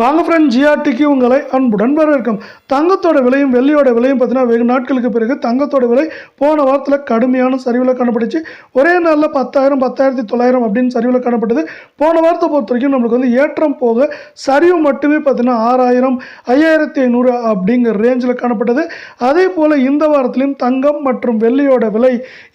வாங்க ஃப்ரெண்ட் ஜிஆர்டிக்கு உங்களை அன்புடன் வரவேற்கும். தங்கத்தோட விலையும் வெள்ளியோட விலையும் பார்த்தீங்கன்னா வெகு நாட்களுக்கு பிறகு தங்கத்தோட விலை போன வாரத்தில் கடுமையான சரிவில் காணப்பட்டுச்சு. ஒரே நாளில் பத்தாயிரம் பத்தாயிரத்தி தொள்ளாயிரம் அப்படின்னு சரிவில் காணப்பட்டது. போன வாரத்தை பொறுத்த வரைக்கும் நம்மளுக்கு வந்து ஏற்றம் போக சரிவு மட்டுமே பார்த்தீங்கன்னா ஆறாயிரம் ஐயாயிரத்தி ஐநூறு அப்படிங்கிற ரேஞ்சில் காணப்பட்டது. அதே போல் இந்த வாரத்திலையும் தங்கம் மற்றும் வெள்ளியோட விலை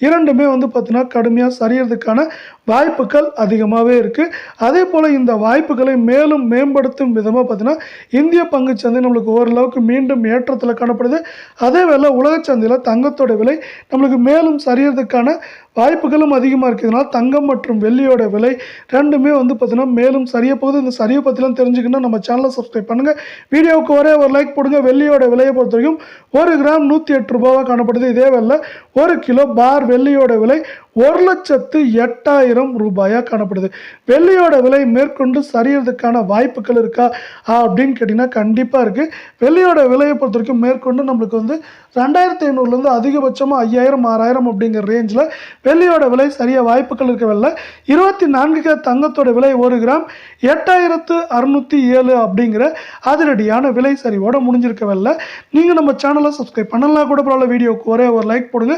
இரண்டுமே வந்து பார்த்தீங்கன்னா கடுமையாக சரியறதுக்கான வாய்ப்புகள் அதிகமாகவே இருக்குது அதே போல் இந்த வாய்ப்புகளை மேலும் மேம்படுத்தும் விதமாக பார்த்தீங்கன்னா இந்திய பங்குச் சந்தை நம்மளுக்கு ஓரளவுக்கு மீண்டும் ஏற்றத்தில் காணப்படுது. அதே வேளை உலக சந்தையில் தங்கத்தோட விலை நம்மளுக்கு மேலும் சரியறதுக்கான வாய்ப்புகளும் அதிகமாக இருக்கிறதுனால தங்கம் மற்றும் வெள்ளியோட விலை ரெண்டுமே வந்து பார்த்தீங்கன்னா மேலும் சரிய போகுது. இந்த சரியை பற்றிலாம் தெரிஞ்சுக்கணும்னா நம்ம சேனலை சப்ஸ்கிரைப் பண்ணுங்கள் வீடியோவுக்கு ஒரே ஒரு லைக் போடுங்க. வெள்ளியோட விலையை பொறுத்த வரைக்கும் ஒரு கிராம் நூற்றி எட்டு ரூபாவாக காணப்படுது. இதே வேலை ஒரு கிலோ பார் வெள்ளியோட விலை ஒரு லட்சத்து எட்டாயிரம் ரூபாயாக காணப்படுது. வெள்ளியோட விலை மேற்கொண்டு சரியறதுக்கான வாய்ப்புகள் இருக்கா? அப்படின்னு கேட்டிங்கன்னா கண்டிப்பாக இருக்குது வெள்ளியோட விலையை பொறுத்த வரைக்கும் மேற்கொண்டு நம்மளுக்கு வந்து ரெண்டாயிரத்தி ஐநூறுலேருந்து அதிகபட்சமாக ஐயாயிரம் ஆறாயிரம் அப்படிங்கிற ரேஞ்சில் வெள்ளியோட விலை சரியாக வாய்ப்புகள் இருக்கவில்லை. இருபத்தி நான்கு கே தங்கத்தோட விலை ஒரு கிராம் எட்டாயிரத்து அறுநூற்றி ஏழு அப்படிங்கிற அதிரடியான விலை சரிவோட முடிஞ்சிருக்கவில்லை. நீங்கள் நம்ம சேனலை சப்ஸ்கிரைப் பண்ணலாம் கூட பரவாயில்ல. வீடியோக்கு ஒரே ஒரு லைக் போடுங்க.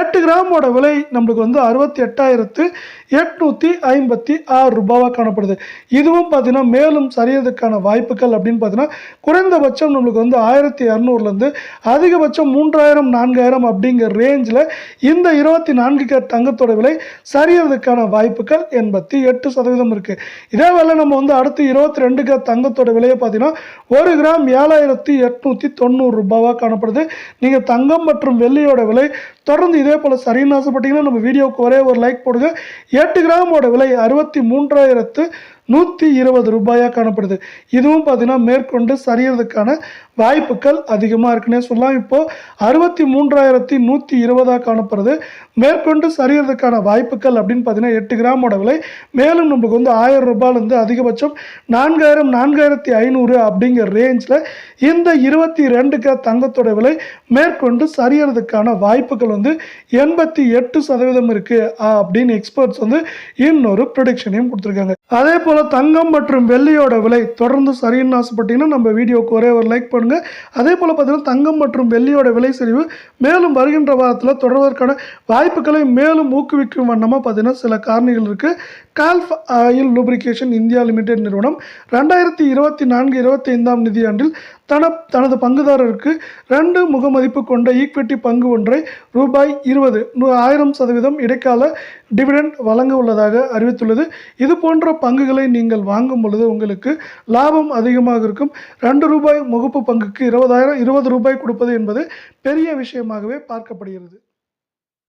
எட்டு கிராமோட விலை நம்மளுக்கு வந்து வந்து அறுபத்தி எட்டாயிரத்து எட்நூற்றி ஐம்பத்தி ஆறு ரூபாவாக காணப்படுது. இதுவும் பார்த்தீங்கன்னா மேலும் சரியறதுக்கான வாய்ப்புகள் அப்படின்னு பார்த்தீங்கன்னா குறைந்தபட்சம் நம்மளுக்கு வந்து ஆயிரத்தி இரநூறுலேருந்து அதிகபட்சம் மூன்றாயிரம் நான்காயிரம் அப்படிங்கிற ரேஞ்சில் இந்த இருபத்தி நான்கு கேட் தங்கத்தோட விலை சரியறதுக்கான வாய்ப்புகள் எண்பத்தி எட்டு சதவீதம் இருக்குது இதே வேலை நம்ம வந்து அடுத்து இருபத்தி ரெண்டு கேட் தங்கத்தோட விலையை பார்த்தீங்கன்னா ஒரு கிராம் ஏழாயிரத்தி எட்நூற்றி தொண்ணூறு ரூபாவாக காணப்படுது. நீங்கள் தங்கம் மற்றும் வெள்ளியோட விலை தொடர்ந்து இதே போல் சரின்னு ஆசைப்பட்டீங்கன்னா நம்ம வீடியோ வீடியோவுக்கு ஒரே ஒரு லைக் போடுங்க. எட்டு கிராமோட விலை அறுபத்தி மூன்றாயிரத்து நூற்றி இருபது ரூபாயாக காணப்படுது. இதுவும் பார்த்தீங்கன்னா மேற்கொண்டு சரியறதுக்கான வாய்ப்புகள் அதிகமாக இருக்குன்னே சொல்லலாம். இப்போது அறுபத்தி மூன்றாயிரத்தி நூற்றி இருபதாக காணப்படுது. மேற்கொண்டு சரியறதுக்கான வாய்ப்புகள் அப்படின்னு பார்த்தீங்கன்னா எட்டு கிராமோட விலை. மேலும் நம்மளுக்கு வந்து ஆயிரம் ரூபாயிலேருந்து அதிகபட்சம் நான்காயிரம் நான்காயிரத்தி ஐநூறு அப்படிங்கிற ரேஞ்சில் இந்த இருபத்தி ரெண்டு க தங்கத்தோட விலை மேற்கொண்டு சரியறதுக்கான வாய்ப்புகள் வந்து எண்பத்தி எட்டு சதவீதம் இருக்குது அப்படின்னு எக்ஸ்பர்ட்ஸ் வந்து இன்னொரு ப்ரொடிக்ஷனையும் கொடுத்துருக்காங்க. அதே போல் தங்கம் மற்றும் வெள்ளியோட விலை தொடர்ந்து சரின்னு ஆசைப்பட்டீங்கன்னா நம்ம வீடியோக்கு ஒரே ஒரு லைக் பண்ணுங்கள் அதே போல் பார்த்தீங்கன்னா தங்கம் மற்றும் வெள்ளியோட விலை சரிவு மேலும் வருகின்ற வாரத்தில் தொடர்வதற்கான வாய்ப்புகளை மேலும் ஊக்குவிக்கும் வண்ணமாக பார்த்தீங்கன்னா சில காரணிகள் இருக்குது Gulf oil lubrication India limited நிறுவனம் ரெண்டாயிரத்தி இருபத்தி நான்கு இருபத்தி ஐந்தாம் நிதியாண்டில் தன தனது பங்குதாரருக்கு ரெண்டு முகமதிப்பு கொண்ட ஈக்விட்டி பங்கு ஒன்றை ரூபாய் இருபது ஆயிரம் சதவீதம் இடைக்கால டிவிடெண்ட் வழங்க உள்ளதாக அறிவித்துள்ளது. இது போன்ற பங்குகளை நீங்கள் வாங்கும் பொழுது உங்களுக்கு லாபம் அதிகமாக இருக்கும். ரெண்டு ரூபாய் முகப்பு பங்குக்கு இருபதாயிரம் இருபது ரூபாய் கொடுப்பது என்பது பெரிய விஷயமாகவே பார்க்கப்படுகிறது.